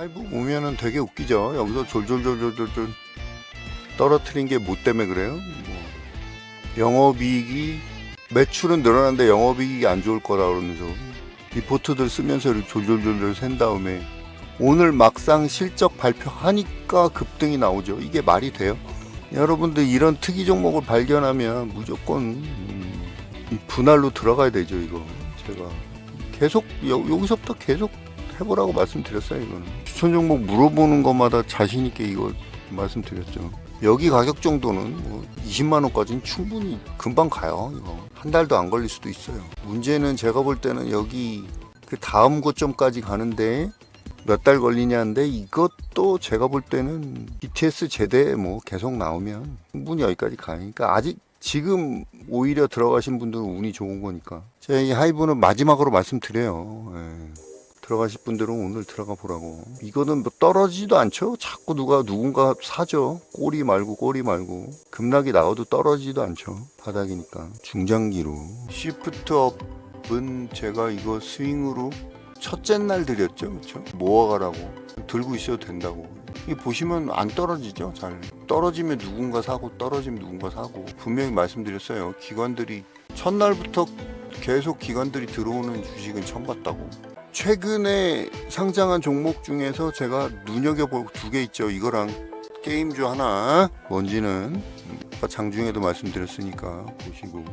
하이브 보면은 되게 웃기죠. 여기서 졸졸졸졸졸 떨어뜨린 게 뭐 때문에 그래요? 뭐 영업이익이 매출은 늘어났는데 영업이익이 안 좋을 거라 그러면서 리포트들 쓰면서 졸졸졸졸 센 다음에 오늘 막상 실적 발표하니까 급등이 나오죠. 이게 말이 돼요? 여러분들 이런 특이 종목을 발견하면 무조건 음, 이 분할로 들어가야 되죠. 이거 제가 계속 여, 여기서부터 계속 해보라고 말씀드렸어요. 이거는 추천 종목 물어보는 것마다 자신 있게 이거 말씀드렸죠. 여기 가격 정도는 뭐 20만 원까지는 충분히 금방 가요. 이거 한 달도 안 걸릴 수도 있어요. 문제는 제가 볼 때는 여기 그 다음 고점까지 가는데 몇 달 걸리냐인데 이것도 제가 볼 때는 BTS 제대 뭐 계속 나오면 충분히 여기까지 가니까 아직 지금 오히려 들어가신 분들은 운이 좋은 거니까 제가 이 하이브는 마지막으로 말씀드려요. 예. 들어가실 분들은 오늘 들어가 보라고. 이거는 뭐 떨어지지도 않죠. 자꾸 누가 누군가 사죠. 꼬리 말고 꼬리 말고 급락이 나와도 떨어지지도 않죠. 바닥이니까 중장기로 시프트 업은 제가 이거 스윙으로 첫째 날 드렸죠, 그렇죠? 모아가라고 들고 있어도 된다고. 이 보시면 안 떨어지죠, 잘. 떨어지면 누군가 사고 떨어지면 누군가 사고 분명히 말씀드렸어요. 기관들이 첫날부터 계속 기관들이 들어오는 주식은 처음 봤다고. 최근에 상장한 종목 중에서 제가 눈여겨볼 두 개 있죠. 이거랑 게임주 하나. 뭔지는 장중에도 말씀드렸으니까 보시고.